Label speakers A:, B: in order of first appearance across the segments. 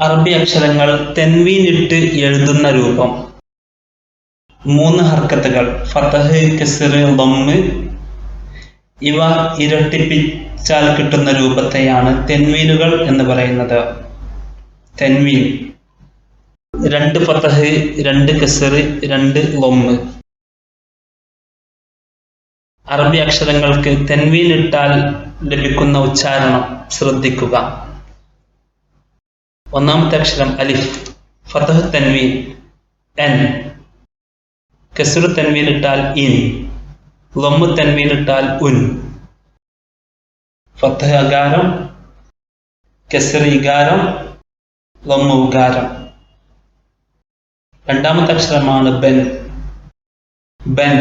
A: അറബി അക്ഷരങ്ങൾ തെൻവീനിട്ട് എഴുതുന്ന രൂപം. മൂന്ന് ഹർക്കത്തുകൾ. ഫതഹ് കെസർ ഇവ ഇരട്ടിപ്പിച്ചാൽ കിട്ടുന്ന രൂപത്തെയാണ് തെൻവീനുകൾ എന്ന് പറയുന്നത്. തെൻവീൻ. രണ്ട് ഫതഹ് രണ്ട് കെസർ രണ്ട് ലൊമ്മ് അറബി അക്ഷരങ്ങൾക്ക് തെൻവീൻ ഇട്ടാൽ ലഭിക്കുന്ന ഉച്ചാരണം ശ്രദ്ധിക്കുക. ഒന്നാമത്തെ അക്ഷരം അലിഫ്. ഫതഹ് തൻവീൻ. എൻ. കെസുർ തൻവീൻ ഇട്ടാൽ ഇൻ. ലൊമ്മു തൻവീൻ ഇട്ടാൽ ഉൻ. ഫതഹ് അകാരം. കെസർ ഇകാരം. ലൊമ്മു ഉകാരം. രണ്ടാമത്തെ അക്ഷരമാണ് ബെൻ. ബെൻ.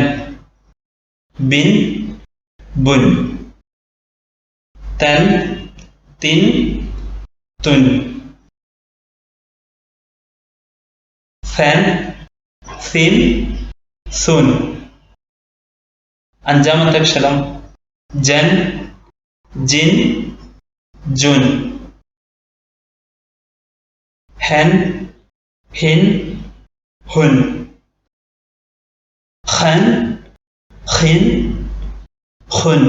A: ബിൻ. ബുൻ. തൻ. തിൻ. തുൻ. ফ্যান সিন সুন আঞ্জাম সালাম জেন জিন জুন হেন হিন হুন খান খিন খুন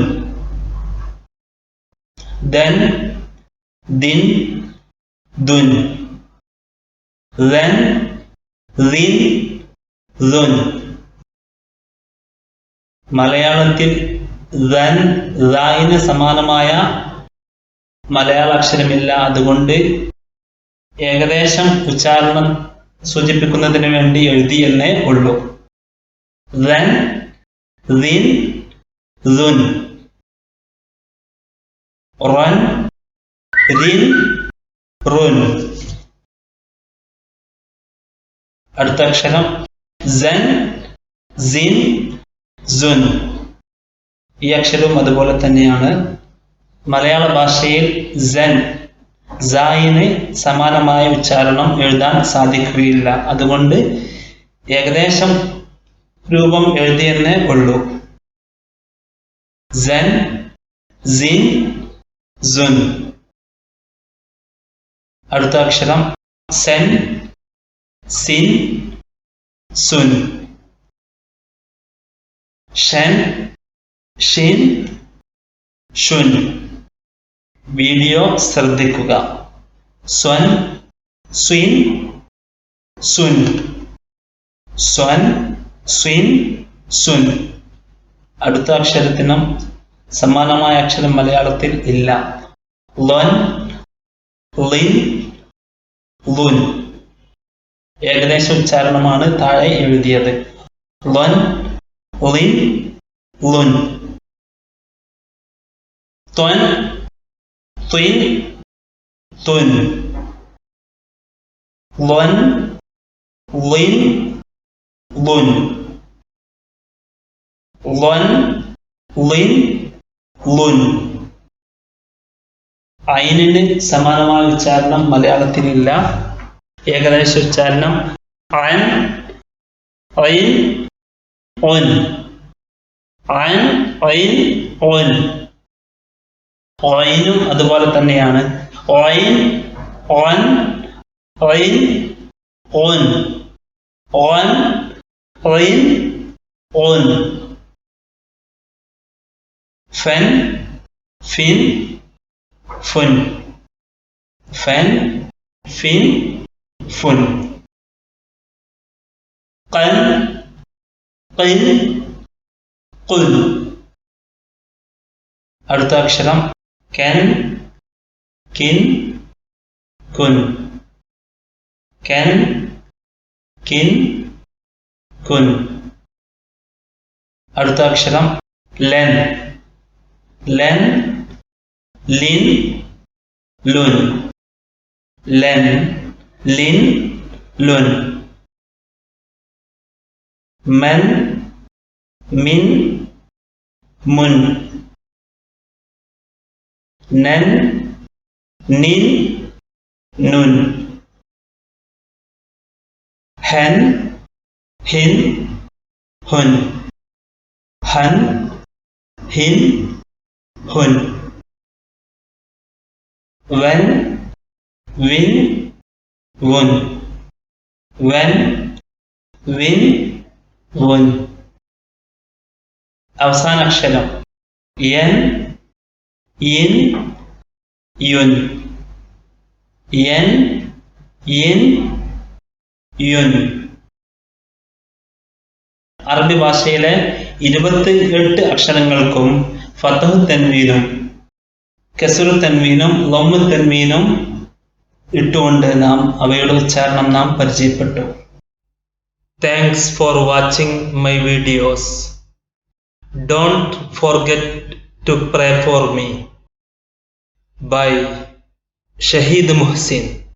A: দেন দিন দুন ল্যান্ড മലയാളത്തിൽ ലായിന് സമാനമായ മലയാള അക്ഷരമില്ല. അതുകൊണ്ട് ഏകദേശം ഉച്ചാരണം സൂചിപ്പിക്കുന്നതിന് വേണ്ടി എഴുതി എന്നേ ഉള്ളൂ. റൻ റിൻ ലുൻ റൻ റിൻ റുൻ. അടുത്ത അക്ഷരം സൻ സിൻ സുൻ ഈ അക്ഷരവും അതുപോലെ തന്നെയാണ്. മലയാള ഭാഷയിൽ സൻ സായിന് സമാനമായ ഉച്ചാരണം എഴുതാൻ സാധിക്കുകയില്ല. അതുകൊണ്ട് ഏകദേശം രൂപം എഴുതിയെന്നേ ഉള്ളൂ. സൻ സിൻ സുൻ അടുത്ത അക്ഷരം സെൻ സിൻ സുൻ ഷൻ ഷിൻ ഷുൻ വീഡിയോ ശ്രദ്ധിക്കുക. സ്വൻ സ്വിൻ സുൻ സ്വൻ സ്വിൻ സുൻ അടുത്ത അക്ഷരത്തിനും സമാനമായ അക്ഷരം മലയാളത്തിൽ ഇല്ല. ലൻ ലിൻ ലുൻ ഏകദേശ ഉച്ചാരണമാണ് താഴെ എഴുതിയത്. ലൊൻ ലിൻ ലുൻ ത്വൻ ത്വിൻ തുൻ ലൊൻ ലിൻ ലുൻ ലൊൻ ലിൻ ലുൻ ഐനിന് സമാനമായ ഉച്ചാരണം മലയാളത്തിലില്ല ഏകദേശ ഉച്ചാരണം അൻ ഐൻ ഒൻ അൻ ഐൻ ഒൻ ഓയിനും അതുപോലെ തന്നെയാണ്. ഓയിൻ ഓൻ ഐൻ ഓൻ. ഓൻ ഓയിൻ ഓൻ. ഫെൻ ഫിൻ ഫുൻ. ഫെൻ ഫിൻ فن. قل قل قل أردت أكشرم كن كن كن كن كن كن أردت أكشرم لن لن لن, لن, لن, لن Lin, lun. Men, min, mun. Nen, nin, nun. Hen, hin, hun. Han, hin, hun. When, win, win. വുൻ when? Win? Won അവസാന അക്ഷരം എൻ ഇൻ യുൻ എൻ ഇൻ യുൻ അറബി ഭാഷയിലെ ഇരുപത്തി എട്ട് അക്ഷരങ്ങൾക്കും ഫതഹ് തൻവീനും കെസുർ തൻവീനും ലൊമ്മു തൻവീനും ഇട്ടുകൊണ്ട് നാം അവയുടെ ഉച്ചാരണം നാം പരിചയപ്പെട്ടു. Thanks for watching my videos don't forget to pray for me bye Shaheed Muhsin